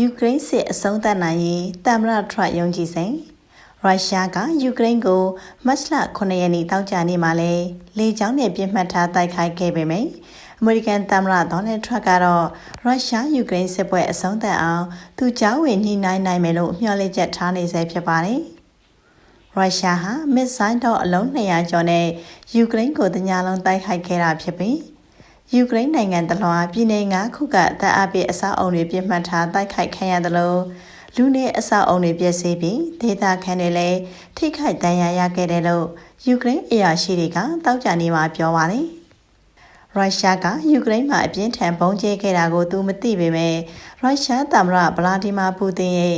ယူကရိန်းစစ်အဆုံးသတ်နိုင်ရေးတမ်မရထရယုံကြည်စိန်ရုရှားကယူကရိန်းကိုမတ်လ9ရက်နေ့တောက်ကြနေ့မှာလဲလေကြောင်းနဲ့ပြစ်မှတ်ထားတိုက်ခိုက်ခဲ့ပေမယ့်အမေရိကန်သမ္မတဒေါ်နယ်ထရန့်ကတော့ရုရှားယူကရိန်းစစ်ပွဲအဆုံးသတ်အောင်သူကြောင်းဝင်ညှိနှိုင်းနိုင်မယ်လို့မျှော်လင့်ချက်ထားနေဆဲဖြစ်ပါတယ်။ရုရှားဟာမစ်ဇိုင်းတော့အလုံး200ကျော်နဲ့ယူကရိန်းကိုတညာလုံးတိုက်ခိုက်ခဲ့တာဖြစ်ပြီး ယူကရိန်းနိုင်ငံတလွှာပြည်내၅ခုကတပ်အပ်အဆောက်အုံတွေပြစ်မှတ်ထားတိုက်ခိုက်ခံရသလိုလူနေအဆောက်အုံတွေပျက်စီးပြီးဒေသခံတွေလည်းထိခိုက်ဒဏ်ရာရခဲ့တယ်လို့ယူကရိန်းအရာရှိတွေကတောက်ကြနေမှာပြောပါတယ်။ရုရှားကယူကရိန်းမှာအပြင်းထန်ပုံကျဲခဲ့တာကိုသူမသိပေမဲ့ရုရှားသမ္မတဗလာဒီမာပူတင်ရဲ့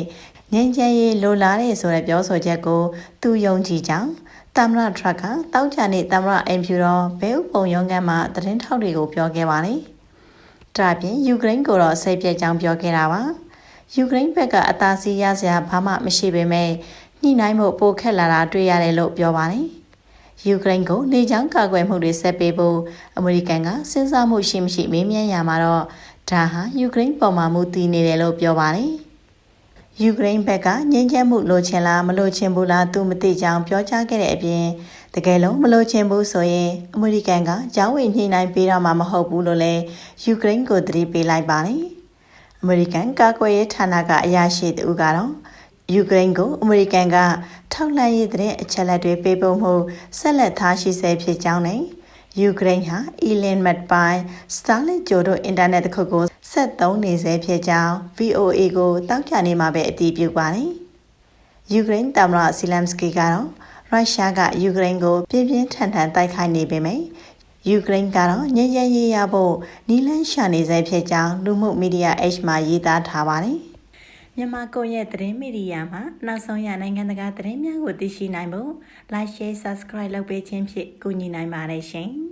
ငြိမ်းချမ်းရေးလိုလားတဲ့ဆိုတဲ့ပြောဆိုချက်ကိုသူယုံကြည်ကြောင်း သမ္မတထရက်ကတောက်ကြနေသမ္မတအင်ဖြူတော်ဘဲဥပုံရုံးကမှသတင်းထောက်တွေကိုပြောခဲ့ပါတယ်။ဒါပြင်ယူကရိန်းကိုတော့စိတ်ပြက်ကြောင်းပြောခဲ့တာပါ။ယူကရိန်းဘက်ကအသာစီးရစရာဘာမှမရှိပေမဲ့ညှိနှိုင်းမှုပိုခက်လာတာတွေ့ရတယ်လို့ပြောပါတယ်။ယူကရိန်းကိုနေချောင်းကာကွယ်မှုတွေဆက်ပေးဖို့အမေရိကန်ကစဉ်းစားမှုရှိမရှိမေးမြန်းရမှာတော့ဒါဟာယူကရိန်းပေါ်မှာမူတည်နေတယ်လို့ပြောပါတယ်။ ယူကရိန်းဘက်ကငြင်းချမ်းမှုလိုချင်လားမလိုချင်ဘူးလားသူမသိကြောင်ပြောကြားခဲ့တဲ့အပြင်တကယ်လို့မလိုချင်ဘူးဆိုရင်အမေရိကန်ကကြောင်းဝင်ညှိနှိုင်းပေးတော့မှာမဟုတ်ဘူးလို့လည်းယူကရိန်းကိုသတိပေးလိုက်ပါတယ်။အမေရိကန်ကာကွယ်ရေးဌာနကအရာရှိသူကတော့ယူကရိန်းကိုအမေရိကန်ကထောက်လှမ်းရေးတဲ့အချက်လက်တွေပေးပို့မှုဆက်လက်ထားရှိဆဲဖြစ်ကြောင်းနဲ့ ယူကရိန်းဟာ Elon Musk ပိုင်း Starlink ကြိုတို့အင်တာနက်တစ်ခုကိုဆက်သုံးနေဆဲဖြစ်ကြောင်း VOA ကိုတောက်ချနေမှာပဲအတည်ပြုပါတယ်။ယူကရိန်းသမ္မတဆီလမ်စကီကတော့ရုရှားကယူကရိန်းကိုပြင်းပြင်းထန်ထန်တိုက်ခိုက်နေပေမယ့်ယူကရိန်းကတော့ညဉ့်ညဉ့်ရေးရဖို့နီလန်းရှာနေဆဲဖြစ်ကြောင်းလူမှုမီဒီယာ H မှာရေးသားထားပါတယ်။မြန်မာကွန်ရက်သတင်းမီဒီယာမှာနောက်ဆုံးရနိုင်ငံတကာသတင်းများကိုသိရှိနိုင်ဖို့ Like Share Subscribe လုပ်ပေးခြင်းဖြင့်ကူညီနိုင်ပါတယ်ရှင်။